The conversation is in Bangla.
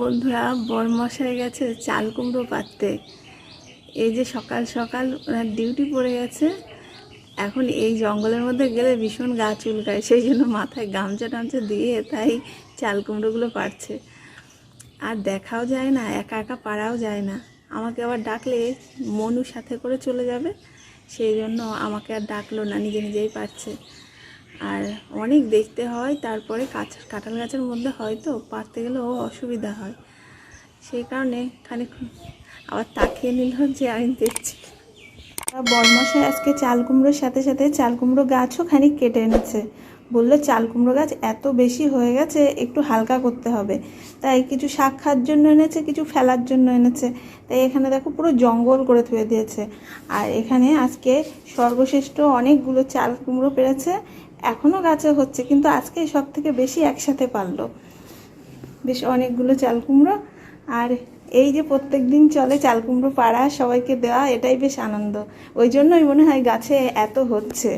বন্ধুরা, বরমশাই গেছে চাল কুমড়ো পাততে এই যে সকাল সকাল ওনার ডিউটি পড়ে গেছে, এখন এই জঙ্গলের মধ্যে গেলে ভীষণ গা চুলকায়, সেই জন্য মাথায় গামছা টামছা দিয়ে তাই চাল কুমড়োগুলো পারছে আর দেখাও যায় না, একা একা পাড়াও যায় না। আমাকে আবার ডাকলে মনু সাথে করে চলে যাবে, সেই জন্য আমাকে আর ডাকলো না, নিজে নিজেই পারছে আর অনেক দেখতে হয়, তারপরে কাছ কাঁঠাল গাছের মধ্যে হয়তো পারতে গেলেও অসুবিধা হয়। সেই কারণে খানিক আবার তাকিয়ে নিল যে আমি দেখছি। বরমশাই আজকে চাল কুমড়োর সাথে সাথে চাল কুমড়ো গাছও খানিক কেটে এনেছে। বলল চাল কুমড়ো গাছ এত বেশি হয়ে গেছে, একটু হালকা করতে হবে। তাই কিছু শাক খাওয়ার জন্য এনেছে, কিছু ফেলার জন্য এনেছে। তাই এখানে দেখো পুরো জঙ্গল করে থুয়ে দিয়েছে। আর এখানে আজকে সর্বশ্রেষ্ঠ অনেকগুলো চাল কুমড়ো পেরেছে এখনও গাছে হচ্ছে, কিন্তু আজকে সব থেকে বেশি একসাথে পারল। বেশ অনেকগুলো চাল কুমড়ো। আর এই যে প্রত্যেক দিন চলে চাল কুমড়ো পাড়া, সবাইকে দেওয়া, এটাই বেশ আনন্দ। ওই জন্যই মনে হয় গাছে এত হচ্ছে।